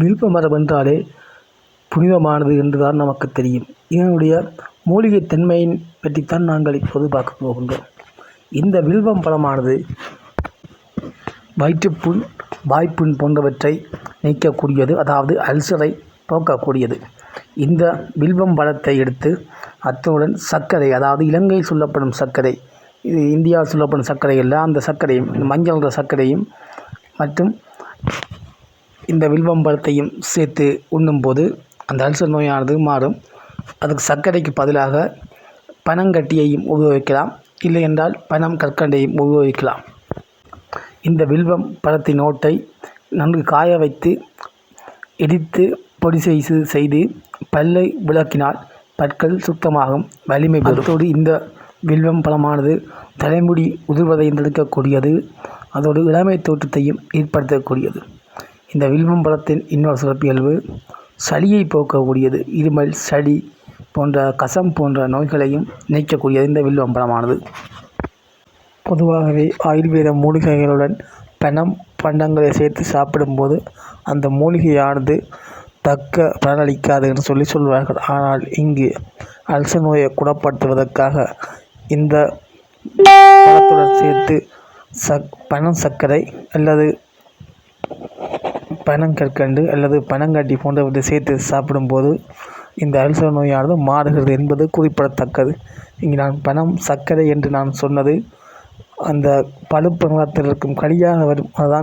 வில்வ மரம் என்றாலே புனிதமானது என்று தான் நமக்கு தெரியும். இதனுடைய மூலிகை தன்மையின் பற்றித்தான் நாங்கள் இப்போது பார்க்க போகின்றோம். இந்த வில்வம் பழமானது வயிற்றுப்புண் வாய்ப்புண் போன்றவற்றை நீக்கக்கூடியது அதாவது அல்சரை போக்கக்கூடியது. இந்த வில்வம் பழத்தை எடுத்து அத்துடன் சர்க்கரை அதாவது இலங்கையில் சொல்லப்படும் சர்க்கரை இது இந்தியாவில் சொல்லப்படும் சர்க்கரை இல்லை அந்த சர்க்கரையும் மஞ்சள் சர்க்கரையும் மற்றும் இந்த வில்வம் பழத்தையும் சேர்த்து உண்ணும்போது அந்த அல்சர் நோயானது மாறும். அதுக்கு சர்க்கரைக்கு பதிலாக பனங்கட்டியையும் உபயோகிக்கலாம். இல்லை என்றால் பனம் கற்கண்டையும் உபயோகிக்கலாம். இந்த வில்வம் பழத்தின் ஓட்டை நன்கு காய வைத்து இடித்து பொடி செய்து செய்து பல்லை விளக்கினால் பற்கள் சுத்தமாகும் வலிமை பெறுத்தோடு இந்த வில்வம் பழமானது தலைமுடி உதிர்வதை தடுக்கக்கூடியது. அதோடு இளமை தோற்றத்தையும் ஏற்படுத்தக்கூடியது. இந்த வில்வம் பழத்தின் இன்னொரு சிறப்பியல்பு சளியை போக்கக்கூடியது இருமல் சளி போன்ற கசம் போன்ற நோய்களையும் நீக்கக்கூடியது இந்த வில்வம் பழமானது. பொதுவாகவே ஆயுர்வேத மூலிகைகளுடன் பணம் பண்டங்களை சேர்த்து சாப்பிடும்போது அந்த மூலிகையானது தக்க பலனளிக்காது என்று சொல்லி சொல்வார்கள். ஆனால் இங்கு அல்சர் நோயை குணப்படுத்துவதற்காக இந்த பழத்துடன் சேர்த்து சக் பனம் சர்க்கரை அல்லது பனங்கற்கண்டு அல்லது பனங்கட்டி போன்றவற்றை சேர்த்து சாப்பிடும்போது இந்த அல்சர் நோயானது மாறுகிறது என்பது குறிப்பிடத்தக்கது. இங்கு நான் பனம் சர்க்கரை என்று நான் சொன்னது அந்த பழுப்பு நிறத்தில் இருக்கும் கனியாக வரும். அதுதான்